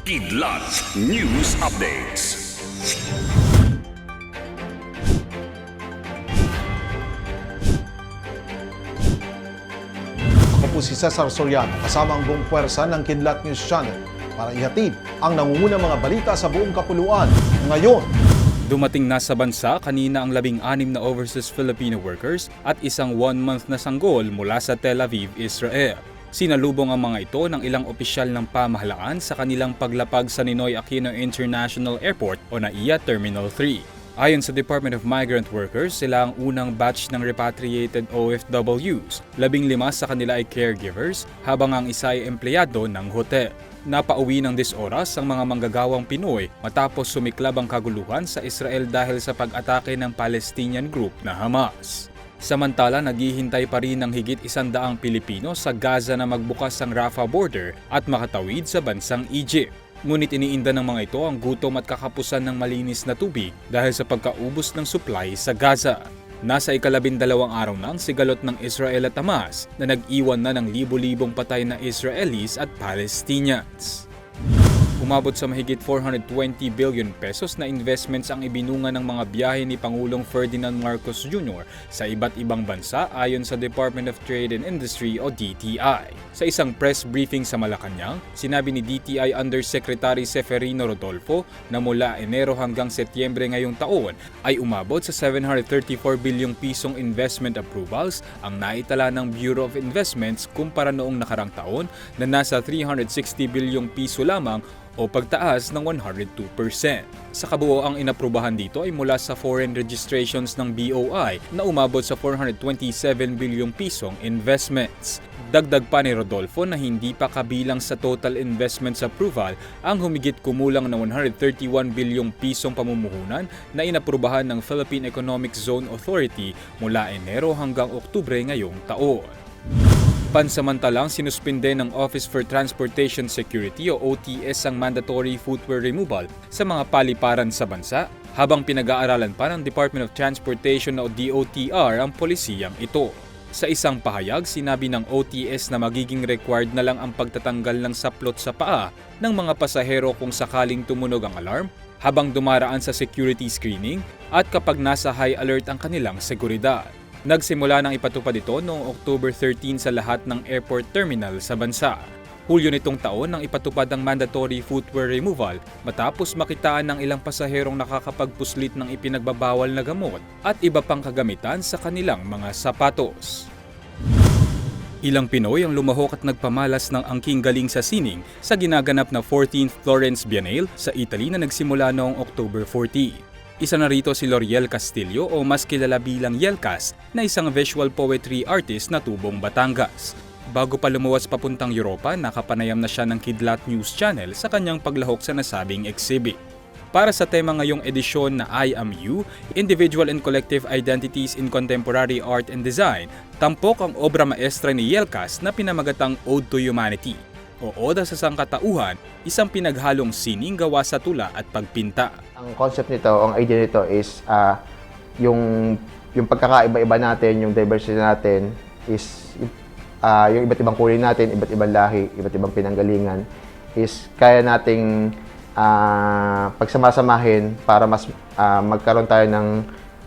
Kidlat News Updates. Ako po si Cesar Soriano kasama ang buong puwersa ng Kidlat News Channel para ihatid ang nangungunang mga balita sa buong kapuluan ngayon. Dumating na sa bansa kanina ang labing-anim na overseas Filipino workers at isang one-month na sanggol mula sa Tel Aviv, Israel. Sinalubong ang mga ito ng ilang opisyal ng pamahalaan sa kanilang paglapag sa Ninoy Aquino International Airport o NAIA Terminal 3. Ayon sa Department of Migrant Workers, sila ang unang batch ng repatriated OFWs. Labing lima sa kanila ay caregivers, habang ang isa ay empleyado ng hotel. Napauwi ng 10 oras ang mga manggagawang Pinoy matapos sumiklab ang kaguluhan sa Israel dahil sa pag-atake ng Palestinian group na Hamas. Samantala, naghihintay pa rin ng higit isandaang Pilipino sa Gaza na magbukas ang Rafah border at makatawid sa bansang Egypt. Ngunit iniinda ng mga ito ang gutom at kakapusan ng malinis na tubig dahil sa pagkaubos ng supply sa Gaza. Nasa ikalabindalawang araw na ang sigalot ng Israel at Hamas na nag-iwan na ng libo-libong patay na Israelis at Palestinians. Umabot sa mahigit 420 billion pesos na investments ang ibinunga ng mga biyahe ni Pangulong Ferdinand Marcos Jr. sa iba't ibang bansa ayon sa Department of Trade and Industry o DTI. Sa isang press briefing sa Malacanang, sinabi ni DTI Undersecretary Seferino Rodolfo na mula Enero hanggang Setyembre ngayong taon ay umabot sa 734 bilyong pisong investment approvals ang naitala ng Bureau of Investments kumpara noong nakarang taon na nasa 360 bilyong piso lamang o pagtaas ng 102%. Sa kabuo ang inaprubahan dito ay mula sa foreign registrations ng BOI na umabot sa 427 bilyong pisong investments. Dagdag pa ni Rodolfo na hindi pa kabilang sa total investments approval ang humigit kumulang na 131 bilyong pisong pamumuhunan na inaprubahan ng Philippine Economic Zone Authority mula Enero hanggang Oktubre ngayong taon. Pansamantalang sinuspinde ng Office for Transportation Security o OTS ang mandatory footwear removal sa mga paliparan sa bansa habang pinag-aaralan pa ng Department of Transportation o DOTR ang polisiyang ito. Sa isang pahayag, sinabi ng OTS na magiging required na lang ang pagtatanggal ng saplot sa paa ng mga pasahero kung sakaling tumunog ang alarm habang dumaraan sa security screening at kapag nasa high alert ang kanilang seguridad. Nagsimula ng ipatupad ito noong October 13 sa lahat ng airport terminal sa bansa. Hulyo nitong taon nang ipatupad ang mandatory footwear removal matapos makitaan ng ilang pasaherong nakakapagpuslit ng ipinagbabawal na gamot at iba pang kagamitan sa kanilang mga sapatos. Ilang Pinoy ang lumahok at nagpamalas ng angking galing sa sining sa ginaganap na 14th Florence Biennale sa Italy na nagsimula noong October 14. Isa na rito si L'Oriel Castillo o mas kilala bilang Yelcas na isang visual poetry artist na tubong Batangas. Bago pa lumuwas papuntang Europa, nakapanayam na siya ng Kidlat News Channel sa kanyang paglahok sa nasabing exhibit. Para sa tema ngayong edisyon na I Am You, Individual and Collective Identities in Contemporary Art and Design, tampok ang obra maestra ni Yelkas na pinamagatang Ode to Humanity o Oda sa Sangkatauhan, isang pinaghalong sining gawa sa tula at pagpinta. Ang concept nito, ang idea nito is ah, yung yung pagkakaiba-iba natin, yung diversity natin is ah, yung iba't ibang kulay natin, iba't ibang lahi, iba't ibang pinanggalingan is kaya nating ah, pagsamasamahin para mas ah, magkaroon tayo ng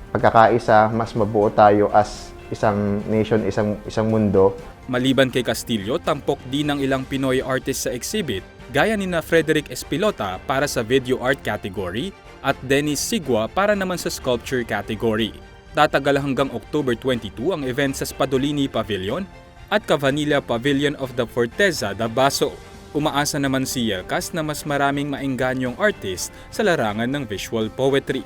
pagkakaisa, mas mabuo tayo as isang nation, isang isang mundo. Maliban kay Castillo, tampok din ng ilang Pinoy artist sa exhibit gaya ni na Frederick Espilota para sa video art category at Dennis Sigua para naman sa sculpture category. Tatagal hanggang October 22 ang event sa Spadolini Pavilion at Cavanilla Pavilion of the Forteza da Baso. Umaasa naman si Yelkas na mas maraming maenganyong artist sa larangan ng visual poetry.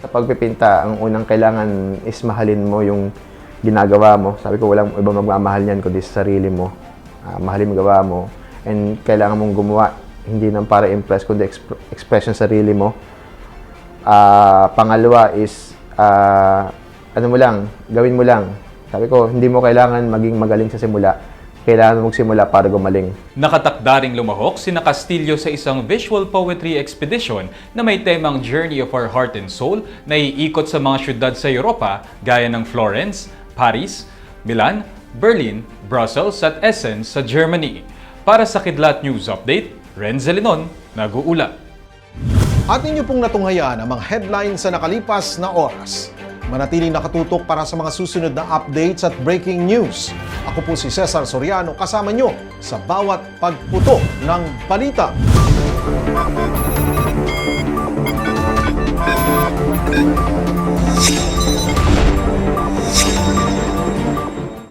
Sa pagpipinta, ang unang kailangan is mahalin mo yung ginagawa mo. Sabi ko, walang ibang magmamahal niyan kundi sa sarili mo. Ah, mahalin mo gawa mo. And kailangan mong gumawa, hindi nang para impress, kundi exp- express yung sarili mo. Ah, pangalawa is, ah, ano mo lang, gawin mo lang. Sabi ko, hindi mo kailangan maging magaling sa simula. Kailangan mo magsimula para gumaling. Nakatakdaring lumahok sina Castillo sa isang visual poetry expedition na may temang Journey of Our Heart and Soul na iikot sa mga syudad sa Europa gaya ng Florence, Paris, Milan, Berlin, Brussels at Essen sa Germany. Para sa Kidlat News Update, Renzel nag-uula. At ninyo pong natunghayaan ang mga headlines sa nakalipas na oras. Manatiling nakatutok para sa mga susunod na updates at breaking news. Ako po si Cesar Soriano kasama nyo sa bawat pagputo ng balita. Thank you.